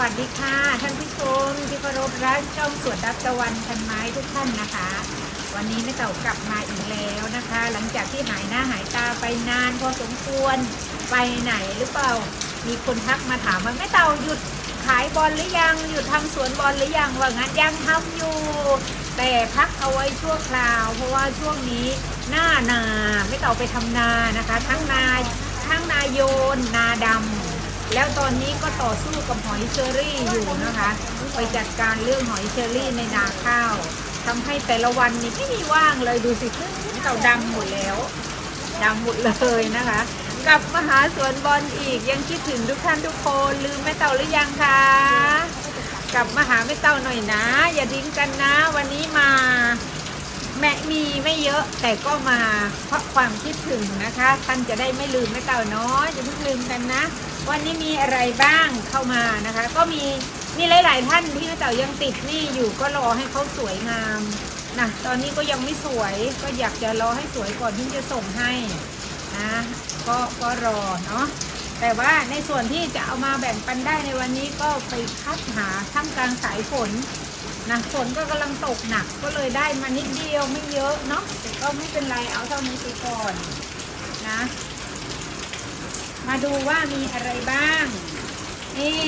วัสดีค่ะ ท่านผู้ชมที่เคารพรักช่องสวนดับตะวันพันไม้ทุกท่านนะคะ วันนี้แม่เต่ากลับมาอีกแล้วนะคะ หลังจากที่หายหน้าหายตาไปนานพอสมควรไปไหนหรือเปล่ามีคนทักมาถามว่าแม่เต่าหยุดขายบอลหรือยังหยุดทำสวนบอลหรือยังว่างั้นยังทำอยู่ แต่พักเอาไว้ชั่วคราว เพราะว่าช่วงนี้หน้านาไม่เต่าไปทำนานะคะ ทั้งนาทั้งนาโยนนาดำ แล้วตอนนี้ก็ต่อสู้กับหอยเชอรี่อยู่นะคะไปจัดการเรื่องหอยเชอรี่ในนาข้าวทำให้แต่ละวันนี้ไม่มีว่างเลยดูสิเต่าดำหมดแล้วดำหมดเลยนะคะ กลับมาหาสวนบอลอีกยังคิดถึงทุกท่านทุกคนลืมแม่เต่าหรือยังคะกลับมาหาแม่เต่าหน่อยนะ อย่าดิ้งกันนะ วันนี้มาแม่มีไม่เยอะแต่ก็มาเพราะความคิดถึงนะคะ ท่านจะได้ไม่ลืมแม่เต่าเนาะอย่าเพิ่งลืมกันนะ วันนี้มีอะไรบ้างเข้ามานะคะ ก็มีมีหลาย ๆ ท่านที่แม่เต่ายังติดนี่อยู่ก็รอให้เขาสวยงามนะตอนนี้ก็ยังไม่สวยก็อยากจะรอให้สวยก่อนที่จะส่งให้นะก็ก็รอเนาะแต่ว่าในส่วนที่จะเอามาแบ่งปันได้ในวันนี้ก็ไปคัดหาท่ามกลางสายฝนนะฝนก็กำลังตกหนักก็เลยได้มานิดเดียวไม่เยอะเนาะแต่ก็ไม่เป็นไรเอาเท่านี้ไปก่อนนะ มาดูว่ามีอะไรบ้าง นี่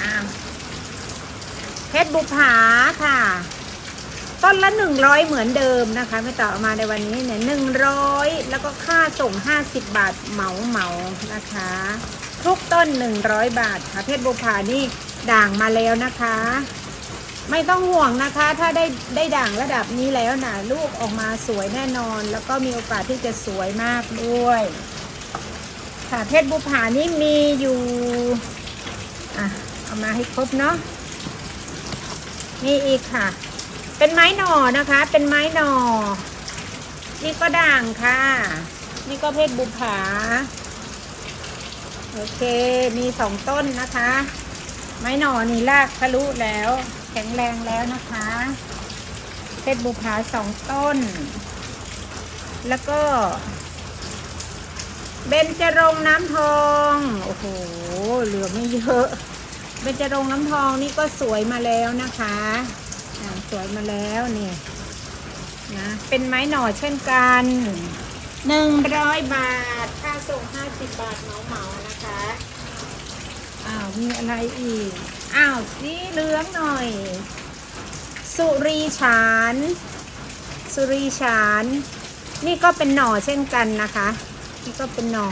อ่าเพชรบุภาค่ะ ต้นละหนึ่งร้อยเหมือนเดิมนะคะไม่ต่อมาในวันนี้เนี่ยหนึ่งร้อยแล้วก็ค่าส่งห้าสิบบาทเหมาเหมานะคะ ทุกต้นหนึ่งร้อยบาทค่ะ เพชรบุภานี่ด่างมาแล้วนะคะ ไม่ต้องห่วงนะคะ ถ้าได้ได้ด่างระดับนี้แล้วนะลูกออกมาสวยแน่นอน แล้วก็มีโอกาสที่จะสวยมากด้วย ค่ะ เพชรบุภานี่มีอยู่ อะ เอามาให้ครบเนาะมีอีกค่ะ เป็นไม้หน่อนะคะ เป็นไม้หน่อ นี่ก็ด่างค่ะ นี่ก็เพชรบุภาโอเค มีสองต้นนะคะ ไม้หน่อนี่รากทะลุแล้ว แข็งแรงแล้วนะคะ เพชรบุภาสองต้น แล้วก็ เบญจรงน้ำทอง โอ้โห เหลือไม่เยอะ เบญจรงน้ำทองนี่ก็สวยมาแล้วนะคะสวยมาแล้วนี่นะ เป็นไม้หน่อเช่นกันหนึ่งร้อยบาท ค่าส่งห้าสิบบาทเหมาๆนะคะ อ้าว มีอะไรอีก อ้าว สีเหลืองหน่อย สุรีฉาน สุรีฉาน นี่ก็เป็นหน่อเช่นกันนะคะ นี่ก็เป็นหนอ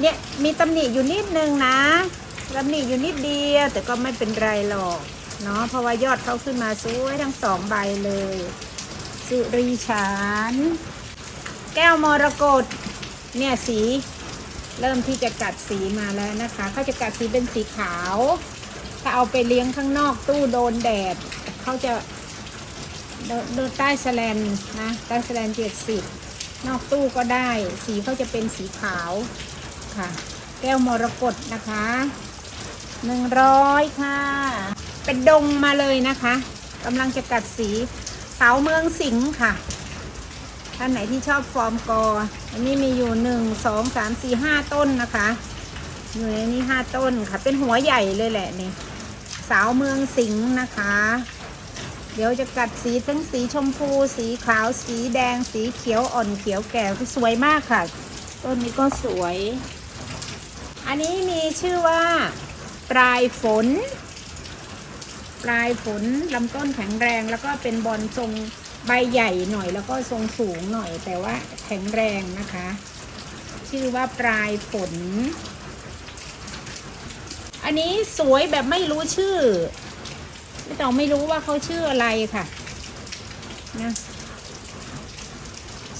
เนี่ยมีตำหนิอยู่นิดนึงนะตำหนิอยู่นิดเดียวแต่ก็ไม่เป็นไรหรอกเนาะเพราะว่ายอดเขาขึ้นมาสวยทั้งสองใบเลย สุรีฉานแก้วมรกตเนี่ยสีเริ่มที่จะกัดสีมาแล้วนะคะเขาจะกัดสีเป็นสีขาว ถ้าเอาไปเลี้ยงข้างนอกตู้โดนแดดเขาจะโดนใต้แสลนนะใต้แสลนเจ็ดสิบ นอกตู้ก็ได้ สีเขาจะเป็นสีขาวค่ะ แก้วมรกตนะคะหนึ่งร้อยค่ะ เป็นดงมาเลยนะคะกำลังจะกัดสีเสาเมืองสิงห์ค่ะ ท่านไหนที่ชอบฟอร์มกอ อันนี้มีอยู่หนึ่งสองสามสี่ห้าต้นนะคะอยู่ในนี้ห้าต้นค่ะ เป็นหัวใหญ่เลยแหละนี่สาวเมืองสิงห์นะคะ เดี๋ยวจะกัดสีทั้งสีชมพู สีขาว สีแดง สีเขียวอ่อนเขียวแก่สวยมากค่ะ ต้นนี้ก็สวย อันนี้มีชื่อว่า ปลายฝน ปลายฝนลำต้นแข็งแรงแล้วก็เป็นบอลทรงใบใหญ่หน่อยแล้วก็ทรงสูงหน่อย แต่ว่าแข็งแรงนะคะ ชื่อว่าปลายฝน อันนี้สวยแบบไม่รู้ชื่อ ไม่ตองไม่รู้ว่าเขาชื่ออะไรค่ะนะ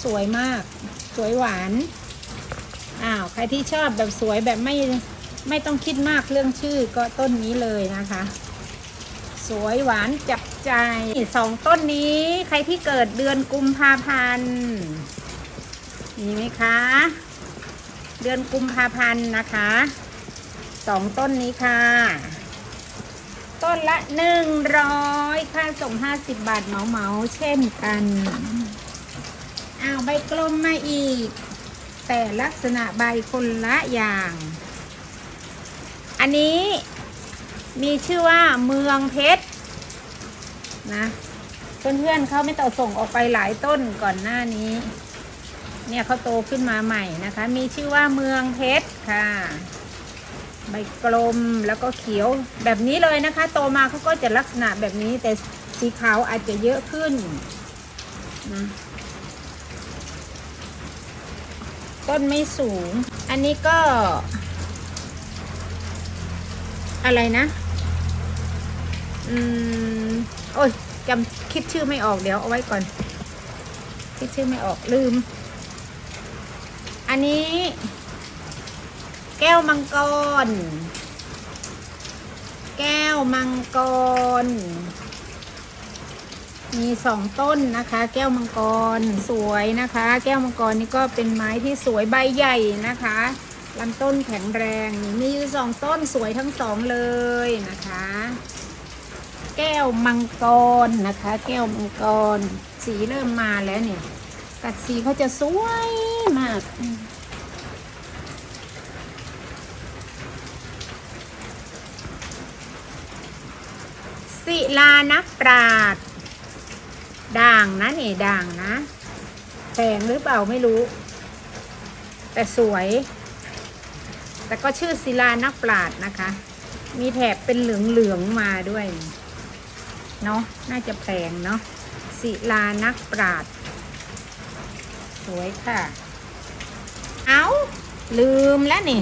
สวยมาก สวยหวานอ้าวใครที่ชอบแบบสวยแบบไม่ไม่ต้องคิดมากเรื่องชื่อก็ต้นนี้เลยนะคะ สวยหวานจับใจสองต้นนี้ใครที่เกิดเดือนกุมภาพันธ์มีไหมคะ เดือนกุมภาพันธ์นะคะสองต้นนี้ค่ะ ต้นละหนึ่งร้อยค่าส่งห้าสิบบาทเหมาเหมาเช่นกันอ้าวใบกลมมาอีก แต่ลักษณะใบคนละอย่าง อันนี้มีชื่อว่าเมืองเพชรนะเพื่อนๆเขาไม่ต่อส่งออกไปหลายต้นก่อนหน้านี้ เนี่ยเขาโตขึ้นมาใหม่นะคะ มีชื่อว่าเมืองเพชรค่ะ ใบกลมแล้วก็เขียวแบบนี้เลยนะคะ โตมาเขาก็จะลักษณะแบบนี้แต่สีขาวอาจจะเยอะขึ้นนะต้นไม่สูง อันนี้ก็ อะไรนะ อืม โอ้ยจำคิดชื่อไม่ออกเดี๋ยวเอาไว้ก่อน คิดชื่อไม่ออกลืม อันนี้ แก้วมังกร แก้วมังกร มีสองต้นนะคะ แก้วมังกรสวยนะคะ แก้วมังกรนี่ก็เป็นไม้ที่สวยใบใหญ่นะคะลำต้นแข็งแรงมีอยู่สองต้นสวยทั้งสองเลยนะคะ แก้วมังกรนะคะ แก้วมังกร สีเริ่มมาแล้วเนี่ยกัดสีเขาจะสวยมาก ศิลานักปราดด่างนะนี่ด่างนะแพงหรือเปล่าไม่รู้ แต่สวย แต่ก็ชื่อศิลานักปราดนะคะ มีแถบเป็นเหลืองๆมาด้วยเนาะน่าจะแพงเนาะศิลานักปราดสวยค่ะ เอาลืมแล้วนี่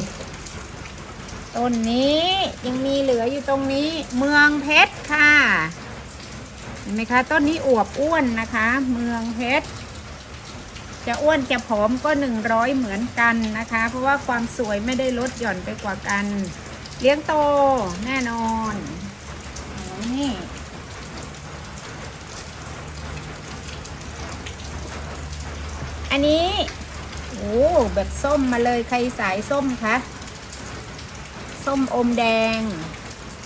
ต้นนี้ยังมีเหลืออยู่ตรงนี้เมืองเพชรค่ะเห็นไหมคะต้นนี้อวบอ้วนนะคะ เมืองเพชรจะอ้วนจะผอมก็หนึ่งร้อยเหมือนกันนะคะ เพราะว่าความสวยไม่ได้ลดหย่อนไปกว่ากัน เลี้ยงโตแน่นอนนี่อันนี้โอ้แบบส้มมาเลยใครสายส้มคะ ส้มอมแดง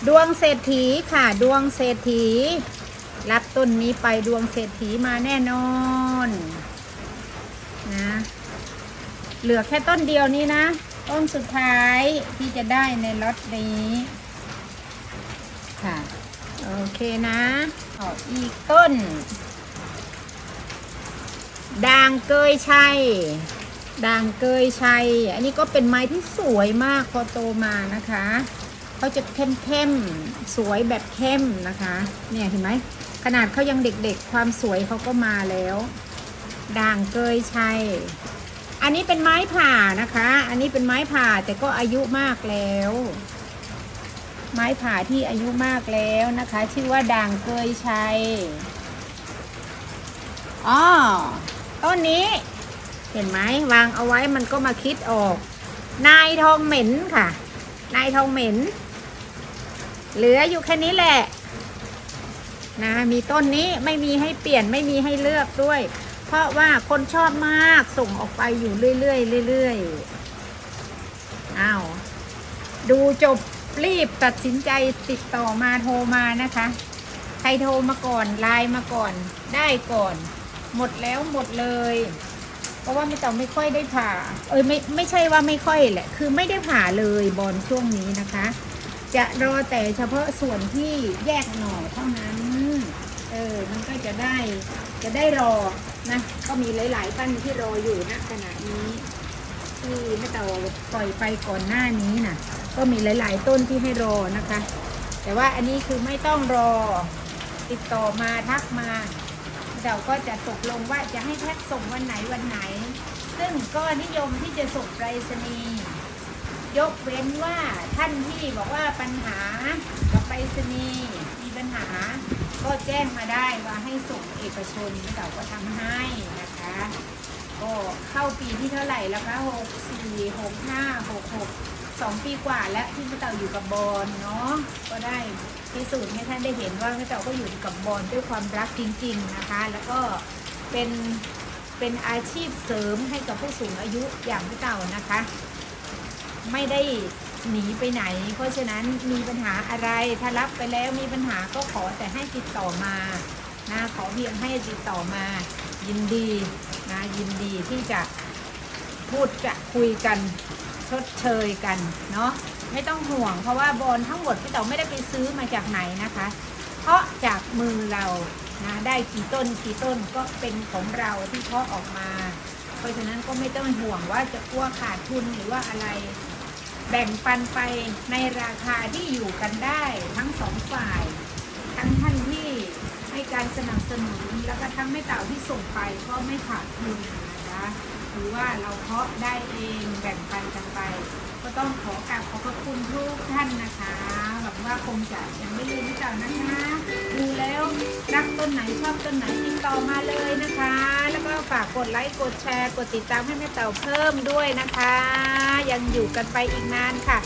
ดวงเศรษฐีค่ะ ดวงเศรษฐี รับต้นนี้ไปดวงเศรษฐีมาแน่นอนนะเหลือแค่ต้นเดียวนี้นะ ต้นสุดท้ายที่จะได้ในล็อตนี้ค่ะ โอเคนะอออีกต้นด่างเกยชัย ด่างเกยชัย อันนี้ก็เป็นไม้ที่สวยมากพอโตมานะคะเขาจะเข้มเข้มๆสวยแบบเข้มนะคะ เนี่ยเห็นไหมขนาดเขายังเด็กๆ ความสวยเขาก็มาแล้ว ด่างเกยชัย อันนี้เป็นไม้ผ่านะคะ อันนี้เป็นไม้ผ่าแต่ก็อายุมากแล้ว ไม้ผ่าที่อายุมากแล้วนะคะ ชื่อว่าด่างเกยชัยอ๋อต้นนี้ เห็นไหมวางเอาไว้มันก็มาคิดออก นายทองเหม็นค่ะ นายทองเหม็น เหลืออยู่แค่นี้แหละ นะ มีต้นนี้ไม่มีให้เปลี่ยนไม่มีให้เลือกด้วย เพราะว่าคนชอบมากส่งออกไปอยู่เรื่อยๆเรื่อยๆอ้าวดูจบรีบตัดสินใจติดต่อมาโทรมานะคะ ใครโทรมาก่อนไลน์มาก่อนได้ก่อน หมดแล้วหมดเลย เพราะว่าไม่ต้องไม่ค่อยได้ผ่า เอ้ยไม่ไม่ใช่ว่าไม่ค่อยแหละ คือไม่ได้ผ่าเลยบอลช่วงนี้นะคะ จะรอแต่เฉพาะส่วนที่แยกหน่อเท่านั้น เออมันก็จะได้จะได้รอนะก็มีหลายๆต้นที่รออยู่ณขณะนี้ที่ไม่เต่าปล่อยไปก่อนหน้านี้น่ะ ก็มีหลาย ๆ ต้นที่ให้รอนะคะ แต่ว่าอันนี้คือไม่ต้องรอติดต่อมาทักมา เราก็จะตกลงว่าจะให้แพ็คส่งวันไหนวันไหน ซึ่งก็นิยมที่จะส่งไปรษณีย์ยกเว้นว่าท่านที่บอกว่าปัญหากับไปรษณีย์มีปัญหา ก็แจ้งมาได้ว่าให้ส่งเอกชนเราก็ทำให้นะคะก็เข้าปีที่เท่าไหร่แล้วคะหกสี่หกห้าหกหกสองปีกว่าแล้วที่พระเต่าอยู่กับบอลเนาะก็ได้ พิสูจน์ให้ท่านได้เห็นว่าพระเต่าก็อยู่กับบอลด้วยความรักจริง ๆนะคะ แล้วก็เป็นเป็นอาชีพเสริมให้กับผู้สูงอายุอย่างพระเต่านะคะ ไม่ได้หนีไปไหน เพราะฉะนั้นมีปัญหาอะไรถ้ารับไปแล้วมีปัญหาก็ขอแต่ให้ติดต่อมานะขอเพียงให้ติดต่อมา ยินดีนะยินดีที่จะพูดจะคุยกันชดเชยกันเนาะ ไม่ต้องห่วง เพราะว่าบอนทั้งหมดพี่เต๋าไม่ได้ไปซื้อมาจากไหนนะคะ เพราะจากมือเรานะได้กี่ต้นกี่ต้นก็เป็นของเราที่เพาะออกมา เพราะฉะนั้นก็ไม่ต้องห่วงว่าจะกลัวขาดทุนหรือว่าอะไรแบ่งปันไปในราคาที่อยู่กันได้ทั้งสองฝ่าย ทั้งท่านที่ให้การสนับสนุนแล้วก็ทั้งแม่เต่าที่ส่งไปก็ไม่ขาดทุนนะคะ หรือว่าเราเพาะได้เองแบ่งปันกันไป ก็ต้องขอกราบขอบพระคุณทุกท่านนะคะหวังว่าคงจะยังไม่ลืมแม่เต่านะคะ ดูแล้วรักต้นไหนชอบต้นไหนติดต่อมาเลยนะคะ แล้วก็ฝากกดไลค์กดแชร์ กดติดตามให้แม่เต่าเพิ่มด้วยนะคะ ยังอยู่กันไปอีกนานค่ะ